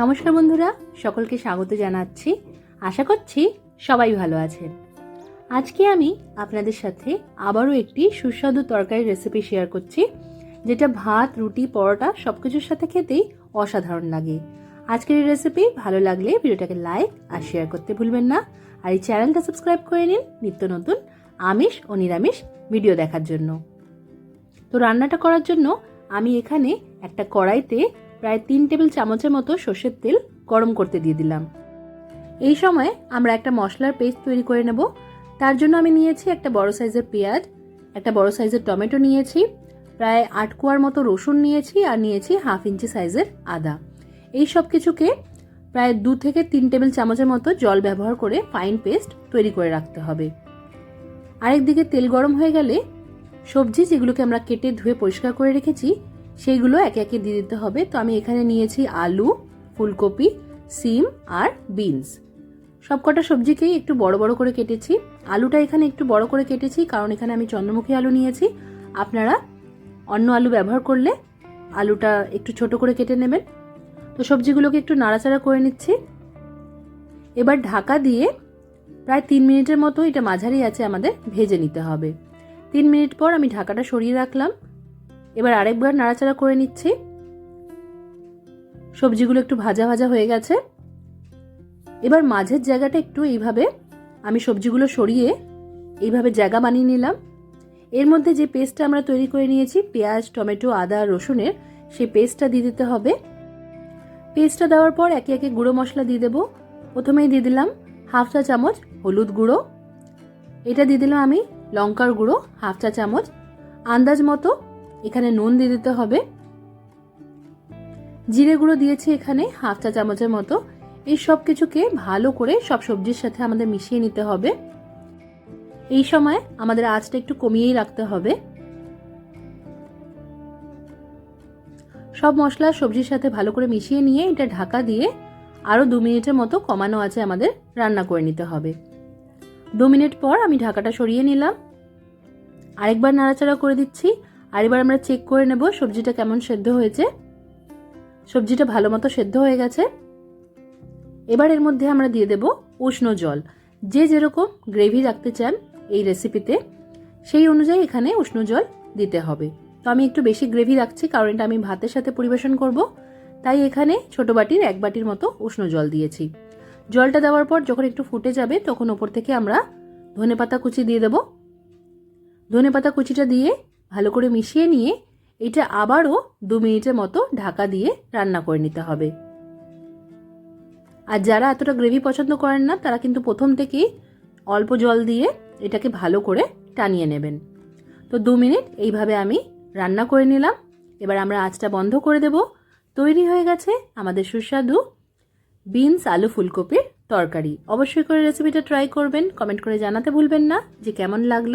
নমস্কার বন্ধুরা, সকলকে স্বাগত জানাচ্ছি। আশা করছি সবাই ভালো আছেন। আজকে আমি আপনাদের সাথে আবারও একটি সুস্বাদু তরকারি রেসিপি শেয়ার করছি, যেটা ভাত, রুটি, পরোটা সব কিছুর সাথে খেতেই অসাধারণ লাগে। আজকের এই রেসিপি ভালো লাগলে ভিডিওটাকে লাইক আর শেয়ার করতে ভুলবেন না। আর এই চ্যানেলটা সাবস্ক্রাইব করে নিন নিত্য নতুন আমিষ ও নিরামিষ ভিডিও দেখার জন্য। তো রান্নাটা করার জন্য আমি এখানে একটা কড়াইতে প্রায় তিন টেবিল চামচের মতো সর্ষের তেল গরম করতে দিয়ে দিলাম। এই সময় আমরা একটা মশলার পেস্ট তৈরি করে নেব। তার জন্য আমি নিয়েছি একটা বড় সাইজের পেঁয়াজ, একটা বড় সাইজের টমেটো নিয়েছি, প্রায় আট কোয়ার মতো রসুন নিয়েছি আর নিয়েছি হাফ ইঞ্চি সাইজের আদা। এই সব কিছুকে প্রায় দু থেকে তিন টেবিল চামচের মতো জল ব্যবহার করে ফাইন পেস্ট তৈরি করে রাখতে হবে। আরেকদিকে তেল গরম হয়ে গেলে সবজি যেগুলোকে আমরা কেটে ধুয়ে পরিষ্কার করে রেখেছি সেইগুলো একে একে দিয়ে দিতে হবে। তো আমি এখানে নিয়েছি আলু, ফুলকপি, সিম আর বিনস। সবকটা সবজিকেই একটু বড় বড় করে কেটেছি। আলুটা এখানে একটু বড় করে কেটেছি, কারণ এখানে আমি চন্দ্রমুখী আলু নিয়েছি। আপনারা অন্য আলু ব্যবহার করলে আলুটা একটু ছোট করে কেটে নেবেন। তো সবজিগুলোকে একটু নাড়াচাড়া করে নিচ্ছি। এবার ঢাকা দিয়ে প্রায় তিন মিনিটের মতো এটা মাঝারি আছে আমাদের ভেজে নিতে হবে। তিন মিনিট পর আমি ঢাকাটা সরিয়ে রাখলাম। এবার আরেকবার নাড়াচাড়া করে নিচ্ছি। সবজিগুলো একটু ভাজা ভাজা হয়ে গেছে। এবার মাঝের জায়গাটা একটু এইভাবে আমি সবজিগুলো সরিয়ে এইভাবে জায়গা বানিয়ে নিলাম। এর মধ্যে যে পেস্টটা আমরা তৈরি করে নিয়েছি, পেঁয়াজ, টমেটো, আদা, রসুনের, সেই পেস্টটা দিয়ে দিতে হবে। পেস্টটা দেওয়ার পর একে একে গুঁড়ো মশলা দিয়ে দেবো। প্রথমেই দিয়ে দিলাম হাফ চা চামচ হলুদ গুঁড়ো। এটা দিয়ে দিলাম আমি লঙ্কার গুঁড়ো হাফ চা চামচ। আন্দাজ মতো এখানে নুন দিয়ে দিতে হবে। জিরে গুঁড়ো দিয়েছি এখানে, হাফ চা চামচের মতো। এই সব কিছুকে ভালো করে সব সবজির সাথে আমাদের মিশিয়ে নিতে হবে। এই সময় আমাদের আঁচটা একটু কমিয়েই রাখতে হবে। সব মশলা সবজির সাথে ভালো করে মিশিয়ে নিয়ে এটা ঢাকা দিয়ে আরও দু মিনিটের মতো কমানো আছে আমাদের রান্না করে নিতে হবে। দু মিনিট পর আমি ঢাকাটা সরিয়ে নিলাম। আরেকবার নাড়াচাড়া করে দিচ্ছি। আর এবার আমরা চেক করে নেব সবজিটা কেমন সেদ্ধ হয়েছে। সবজিটা ভালো মতো সেদ্ধ হয়ে গেছে। এবার এর মধ্যে আমরা দিয়ে দেব উষ্ণ জল। যে যেরকম গ্রেভি রাখতে চান এই রেসিপিতে সেই অনুযায়ী এখানে উষ্ণ জল দিতে হবে। তো আমি একটু বেশি গ্রেভি রাখছি কারণ এটা আমি ভাতের সাথে পরিবেশন করব। তাই এখানে ছোট বাটির এক বাটির মতো উষ্ণ জল দিয়েছি। জলটা দেওয়ার পর যখন একটু ফুটে যাবে, তখন ওপর থেকে আমরা ধনে পাতা কুচি দিয়ে দেব। ধনে পাতা কুচিটা দিয়ে ভালো করে মিশিয়ে নিয়ে এটা আবারও দু মিনিটের মতো ঢাকা দিয়ে রান্না করে নিতে হবে। আর যারা এতটা গ্রেভি পছন্দ করেন না, তারা কিন্তু প্রথম থেকেই অল্প জল দিয়ে এটাকে ভালো করে টানিয়ে নেবেন। তো দু মিনিট এইভাবে আমি রান্না করে নিলাম। এবার আমরা আঁচটা বন্ধ করে দেব। তৈরি হয়ে গেছে আমাদের সুস্বাদু বিনস আলু ফুলকপির তরকারি। অবশ্যই করে রেসিপিটা ট্রাই করবেন। কমেন্ট করে জানাতে ভুলবেন না যে কেমন লাগল।